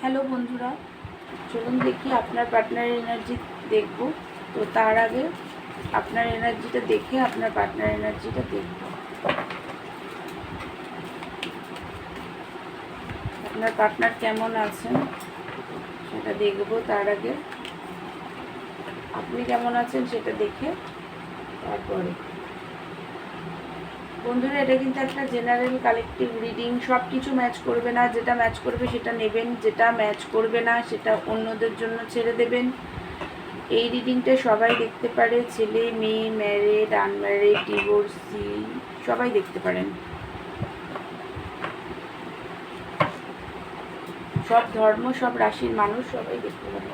Hello বন্ধুরা, চলুন দেখি আপনার পার্টনার এনার্জি দেখব। তো তার আগে আপনার এনার্জিটা দেখে আপনার পার্টনার এনার্জিটা দেখব। আপনার পার্টনার কেমন আছেন? সেটা দেখব তার আগে। আপনি কেমন আছেন সেটা দেখে তারপরে। বন্ধুরা, এটা কিন্তু একটা জেনারেল কালেকটিভ রিডিং সব কিছু ম্যাচ করবে না, যেটা ম্যাচ করবে সেটা নেবেন, যেটা ম্যাচ করবে না সেটা অন্যদের জন্য ছেড়ে দেবেন। এই রিডিংটা সবাই দেখতে পারে, ছেলে, মেয়ে ম্যারেড আনম্যারেড ডিভোর্সি সবাই দেখতে পারেন। সব ধর্ম, সব রাশির মানুষ সবাই দেখতে পারে।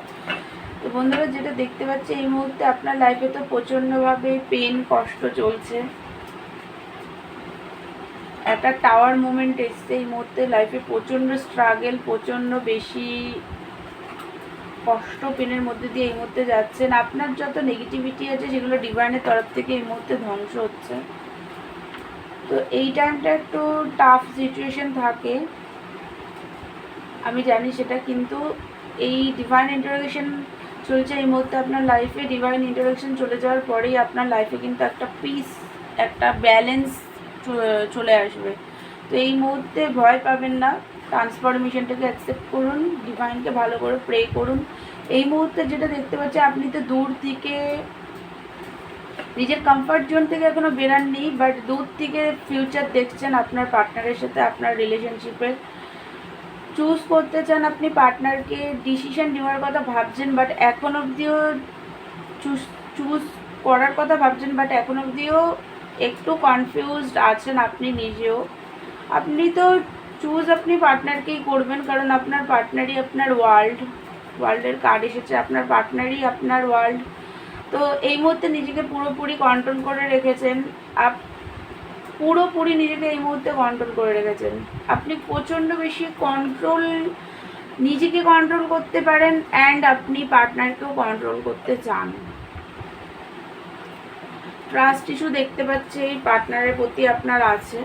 তো বন্ধুরা, যেটা দেখতে পাচ্ছি, এই মুহূর্তে আপনার লাইফে তো প্রচণ্ডভাবে পেন কষ্ট চলছে। একটা টাওয়ার মুভমেন্ট এসছে এই মুহূর্তে লাইফে প্রচণ্ড স্ট্রাগেল প্রচণ্ড বেশি কষ্ট পেনের মধ্যে দিয়ে এই মুহূর্তে যাচ্ছেন। আপনার যত নেগেটিভিটি আছে, সেগুলো ডিভাইনের তরফ থেকে এই মুহূর্তে ধ্বংস হচ্ছে। তো এই টাইমটা একটু টাফ সিচুয়েশন থাকে। আমি জানি সেটা, কিন্তু এই ডিভাইন ইন্টারোগেশন চলছে এই মুহূর্তে আপনার লাইফে ডিভাইন ইন্টারোগেশন চলে যাওয়ার পরেই আপনার লাইফে কিন্তু একটা পিস একটা ব্যালেন্স চলে আসবে। তো এই মুহূর্তে ভয় পাবেন না। ট্রান্সফরমেশনটাকে অ্যাকসেপ্ট করুন ডিভাইনকে ভালো করে প্রে করুন। এই মুহূর্তে যেটা দেখতে পাচ্ছি, আপনি তো দূর থেকে, নিজের কমফর্ট জোন থেকে এখনও বেরাননি বাট দূর থেকে ফিউচার দেখছেন আপনার পার্টনারের সাথে, আপনার রিলেশনশিপের চুজ করতে চান আপনি পার্টনারকে ডিসিশন নেওয়ার কথা ভাবছেন বাট এখন অবধিও চুজ চুজ করার কথা ভাবছেন বাট এখন অবধিও একটু কনফিউজড আছেন আপনি নিজেও। আপনি তো চুজ আপনি পার্টনারকেই করবেন, কারণ আপনার পার্টনারই আপনার ওয়ার্ল্ড ওয়ার্ল্ডের কার্ড এসেছে, আপনার পার্টনারই আপনার ওয়ার্ল্ড তো এই মুহূর্তে নিজেকে পুরোপুরি কন্ট্রোল করে রেখেছেন। আপ, পুরোপুরি নিজেকে এই মুহূর্তে কন্ট্রোল করে রেখেছেন। আপনি প্রচণ্ড বেশি কন্ট্রোল নিজেকে কন্ট্রোল করতে পারেন অ্যান্ড আপনি পার্টনারকেও কন্ট্রোল করতে চান। ট্রাস্ট ইস্যু দেখতে পাচ্ছি, এই পার্টনারের প্রতি আপনার আছে।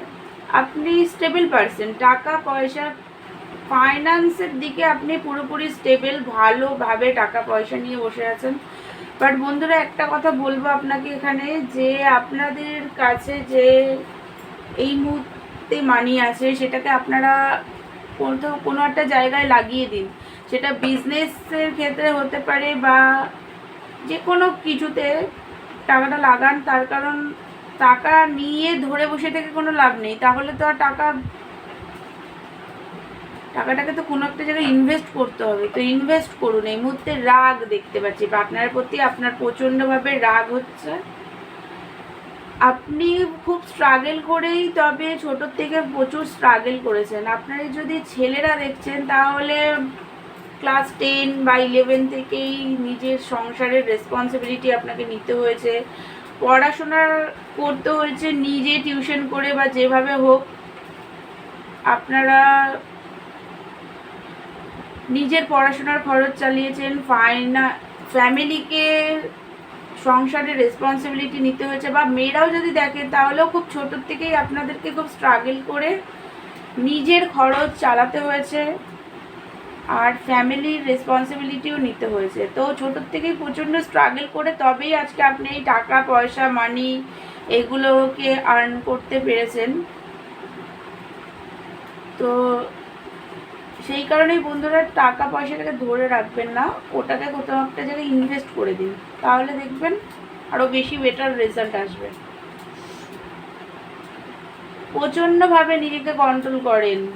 আপনি স্টেবল পারসন টাকা, পয়সা ফাইন্যান্সের দিকে আপনি পুরোপুরি স্টেবল ভালোভাবে টাকা, পয়সা নিয়ে বসে আছেন। বাট বন্ধুরা, একটা কথা বলব আপনাকে এখানে, যে আপনাদের কাছে যে এই মুহূর্তে মানি আছে, সেটাকে আপনারা কোথাও, কোনো একটা জায়গায় লাগিয়ে দিন। সেটা বিজনেসের ক্ষেত্রে হতে পারে বা যে কোনো কিছুতে টাকাটা লাগান, তার কারণ টাকা নিয়ে ধরে বসে থেকে কোনো লাভ নেই। তাহলে তো আর টাকা, টাকাটাকে তো কোনো একটা জায়গায় ইনভেস্ট করতে হবে। তো ইনভেস্ট করুন। এই মুহূর্তে রাগ দেখতে পাচ্ছি। পার্টনারের প্রতি আপনার প্রচণ্ডভাবে রাগ হচ্ছে। আপনি খুব স্ট্রাগল করেই, তবে ছোটোর থেকে প্রচুর স্ট্রাগল করেছেন। আপনারা যদি ছেলেরা দেখছেন, তাহলে ক্লাস টেন বা ইলেভেন থেকেই নিজের সংসারের রেসপন্সিবিলিটি আপনাকে নিতে হয়েছে। পড়াশোনা করতে হয়েছে নিজে টিউশন করে বা যেভাবে হোক। আপনারা নিজের পড়াশোনার খরচ চালিয়েছেন ফাইনা ফ্যামিলিকে সংসারের রেসপন্সিবিলিটি নিতে হয়েছে বা মেয়েরাও যদি দেখে তাহলেও খুব ছোটোর থেকেই আপনাদেরকে খুব স্ট্রাগল করে নিজের খরচ চালাতে হয়েছে। আর ফ্যামিলির রেসপন্সিবিলিটিও নিতে হয়েছে। তো ছোটোর থেকেই প্রচণ্ড স্ট্রাগল করে তবেই আজকে আপনি এই টাকা, পয়সা মানি এগুলোকে আর্ন করতে পেরেছেন। তো সেই কারণেই বন্ধুরা টাকা, পয়সাটাকে ধরে রাখবেন না। ওটাকে কোথাও একটা জায়গায় ইনভেস্ট করে দিন। তাহলে দেখবেন আরও বেশি বেটার রেজাল্ট আসবে। প্রচণ্ডভাবে নিজেকে কন্ট্রোল করেন।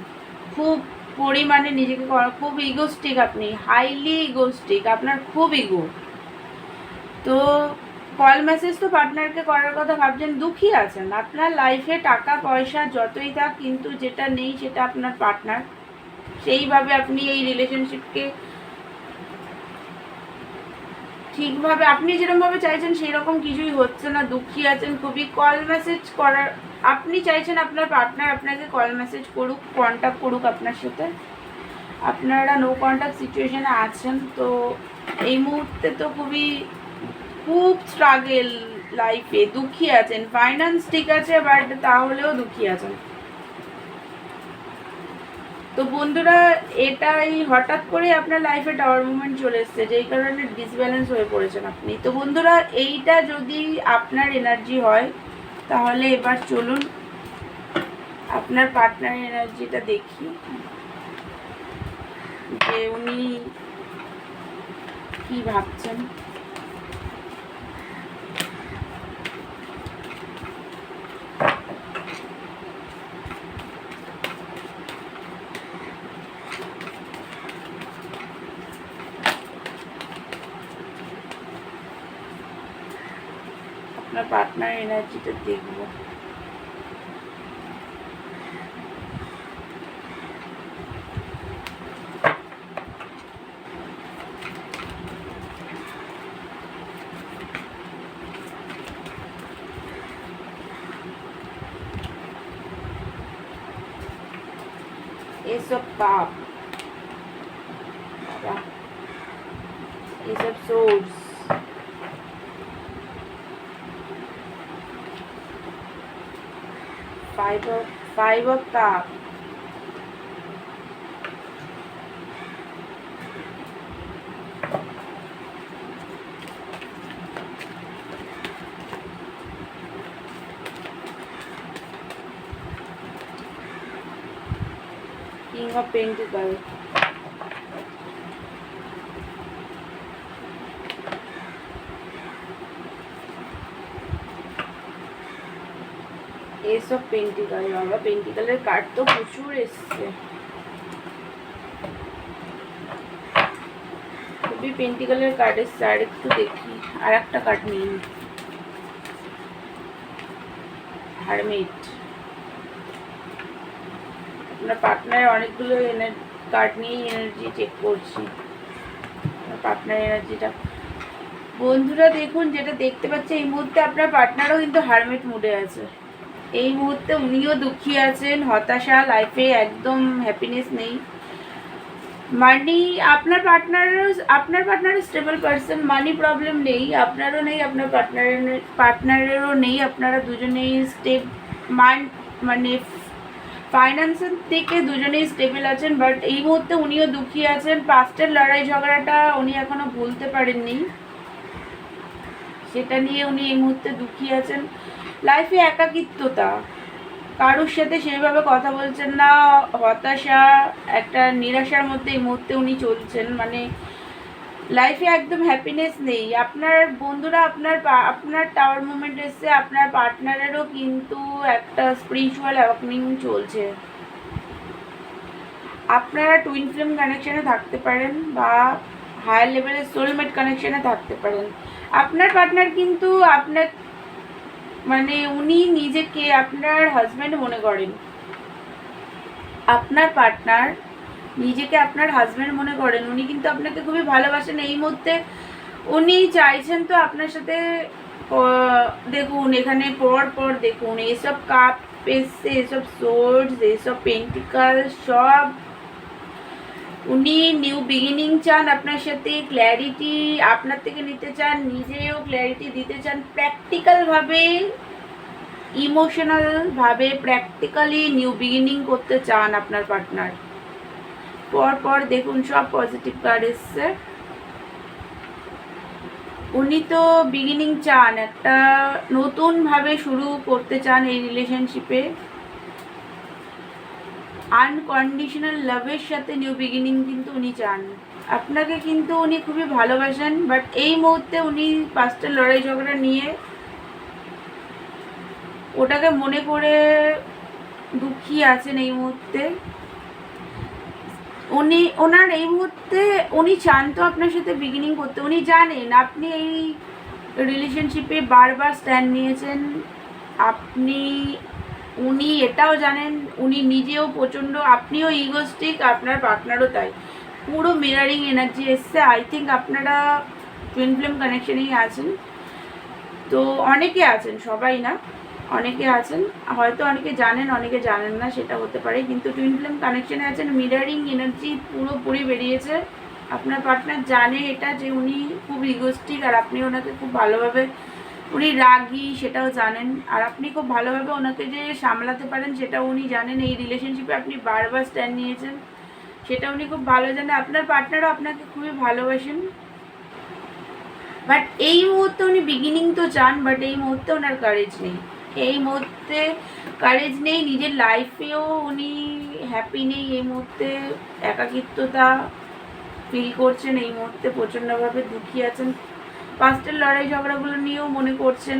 খুব পরিমাণে নিজেকে করা খুব ইগোস্টিক আপনি হাইলি ইগোস্টিক আপনার খুব ইগো তো কল মেসেজ তো পার্টনারকে করার কথা ভাবছেন, দুঃখী আছেন। আপনার লাইফে টাকা, পয়সা যতই থাক, কিন্তু যেটা নেই সেটা আপনার পার্টনার সেইভাবে আপনি এই রিলেশনশিপকে ঠিকভাবে, আপনি যেরকমভাবে চাইছেন সেই রকম কিছুই হচ্ছে না। দুঃখী আছেন, খুবই কল মেসেজ করার, আপনি চাইছেন আপনার পার্টনার আপনাকে কল মেসেজ করুক কন্ট্যাক্ট করুক আপনার সাথে। আপনারা নো কন্ট্যাক্ট সিচুয়েশানে আছেন, তো এই মুহূর্তে তো খুবই, খুব স্ট্রাগেল লাইফে দুঃখী আছেন ফাইন্যান্স ঠিক আছে বাট তাহলেও দুঃখী আছেন। তো বন্ধুরা, এটাই হঠাৎ করে আপনার লাইফে টাওয়ার মুভমেন্ট চলে এসছে, যেই কারণে ডিসব্যালেন্স হয়ে পড়েছেন আপনি। তো বন্ধুরা, এইটা যদি আপনার এনার্জি হয়, তাহলে এবার চলুন আপনার পার্টনার এনার্জিটা দেখি। যে উনি কি ভাবছেন? আপনার পার্টনার এনার্জিটা দেখব এসব পাপ বাবা, এসব source five of five of cup king of pentacle এসব পেন্টিকাল বাবা। পেন্টিকালের কার্ড তো প্রচুর এসছে। খুবই পেন্টিকালের কার্ড এসছে। আর একটু দেখি। আর একটা কার্ড নিন হারমিট আপনার পার্টনারের অনেকগুলো কার্ড নিয়ে এনার্জি চেক করছি। পার্টনার এনার্জিটা বন্ধুরা দেখুন, যেটা দেখতে পাচ্ছি, এই মুহূর্তে আপনার পার্টনারও কিন্তু হারমিট মুডে আছে। এই মুহূর্তে উনিও দুঃখী আছেন, হতাশা লাইফে একদম হ্যাপিনেস নেই। মানি, আপনার পার্টনারও আপনার partner stable person money problem নেই, আপনারও নেই, আপনার পার্টনারের পার্টনারেরও নেই আপনারা দুজনেই স্টেপ মান মানে ফাইন্যান্সের থেকে দুজনেই স্টেবল আছেন বাট এই মুহূর্তে উনিও দুঃখী আছেন। পাস্টের লড়াই ঝগড়াটা উনি এখনও ভুলতে পারেননি। সেটা নিয়ে উনি এই মুহূর্তে দুঃখী আছেন। লাইফে একাকিত্বতা। কারোর সাথে সেইভাবে কথা বলছেন না, হতাশা, একটা নিরাশার মধ্যে এই মুহূর্তে উনি চলছেন। মানে লাইফে একদম হ্যাপিনেস নেই। আপনার বন্ধুরা আপনার আপনার টাওয়ার মুভমেন্ট এসছে, আপনার পার্টনারেরও কিন্তু একটা স্পিরিচুয়াল অ্যাওয়াকনিং চলছে। আপনারা টুইন ফ্লেম কানেকশানে থাকতে পারেন বা হায়ার লেভেলের সোলমেট কানেকশানে থাকতে পারেন। আপনার পার্টনার কিন্তু আপনার মানে উনি নিজেকে আপনার হাজব্যান্ড মনে করেন। আপনার পার্টনার নিজেকে আপনার হাজব্যান্ড মনে করেন। উনি কিন্তু আপনাকে খুবই ভালোবাসেন। এই মুহূর্তে উনি চাইছেন তো আপনার সাথে দেখুন, এখানে পর পর দেখুন এইসব কাপ এসছে এসব সোর্স এইসব পেন্টিকাল সব উনি নিউ বিগিনিং চান, আপনার সাথে ক্ল্যারিটি আপনার থেকে নিতে চান, নিজেও ক্ল্যারিটি দিতে চান প্র্যাকটিক্যালভাবে ইমোশনালভাবে প্র্যাকটিক্যালি নিউ বিগিনিং করতে চান আপনার পার্টনার পর পর দেখুন, সব পজিটিভ কার্ড এসছে। উনি তো বিগিনিং চান, একটা নতুনভাবে শুরু করতে চান এই রিলেশনশিপে আনকন্ডিশনাল লাভের সাথে নিউ বিগিনিং কিন্তু উনি চান। আপনাকে কিন্তু উনি খুবই ভালোবাসেন বাট এই মুহূর্তে উনি পাঁচটা লড়াই ঝগড়া নিয়ে ওটাকে মনে করে দুঃখী আছেন এই মুহূর্তে। উনি, ওনার এই মুহূর্তে উনি চান তো আপনার সাথে বিগিনিং করতে। উনি জানেন, আপনি এই রিলেশনশিপে বারবার স্ট্যান্ড নিয়েছেন। আপনি উনি এটাও জানেন, উনি নিজেও প্রচণ্ড, আপনিও ইগোস্টিক আপনার পার্টনারও তাই। পুরো মিরারিং এনার্জি এসছে আই থিঙ্ক আপনারা টুইন ফ্লেম কানেকশনেই আছেন। তো অনেকে আছেন, সবাই না, অনেকে আছেন। হয়তো অনেকে জানেন অনেকে জানেন না, সেটা হতে পারে। কিন্তু টুইন ফ্লেম কানেকশনে আছেন মিরারিং এনার্জি পুরোপুরি বেরিয়েছে। আপনার পার্টনার জানে এটা যে উনি খুব ইগোস্টিক আর আপনি ওনাকে খুব ভালোভাবে উনি রাগী, সেটাও জানেন। আর আপনি খুব ভালোভাবে ওনাকে যে সামলাতে পারেন সেটাও উনি জানেন। এই রিলেশনশিপে আপনি বারবার স্ট্যান্ড নিয়েছেন। সেটা উনি খুব ভালো জানেন। আপনার পার্টনারও আপনাকে খুবই ভালোবাসেন। বাট এই মুহূর্তে উনি বিগিনিং তো চান বাট এই মুহূর্তে ওনার কারেজ নেই। এই মুহূর্তে কারেজ নেই, নিজের লাইফেও উনি হ্যাপি নেই। এই মুহূর্তে একাকিত্বতা ফিল করছেন। এই মুহূর্তে প্রচণ্ডভাবে দুঃখী আছেন। পাস্টের লড়াই ঝগড়াগুলো নিয়েও মনে করছেন।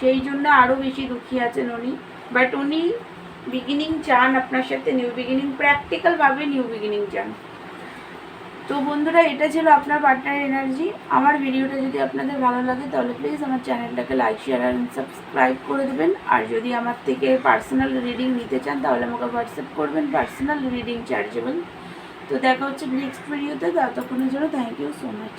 সেই জন্য আরও বেশি দুঃখী আছেন উনি। বাট উনি বিগিনিং চান আপনার সাথে নিউ বিগিনিং প্র্যাকটিক্যালভাবে নিউ বিগিনিং চান। তো বন্ধুরা, এটা ছিল আপনার পার্টনার এনার্জি আমার ভিডিওটা যদি আপনাদের ভালো লাগে, তাহলে প্লিজ আমার চ্যানেলটাকে লাইক শেয়ার আর সাবস্ক্রাইব করে দেবেন। আর যদি আমার থেকে পার্সোনাল রিডিং নিতে চান, তাহলে আমাকে হোয়াটসঅ্যাপ করবেন পার্সোনাল রিডিং চার্জেবল তো দেখা হচ্ছে নেক্সট ভিডিওতে ততক্ষণের জন্য থ্যাংক ইউ সো মাচ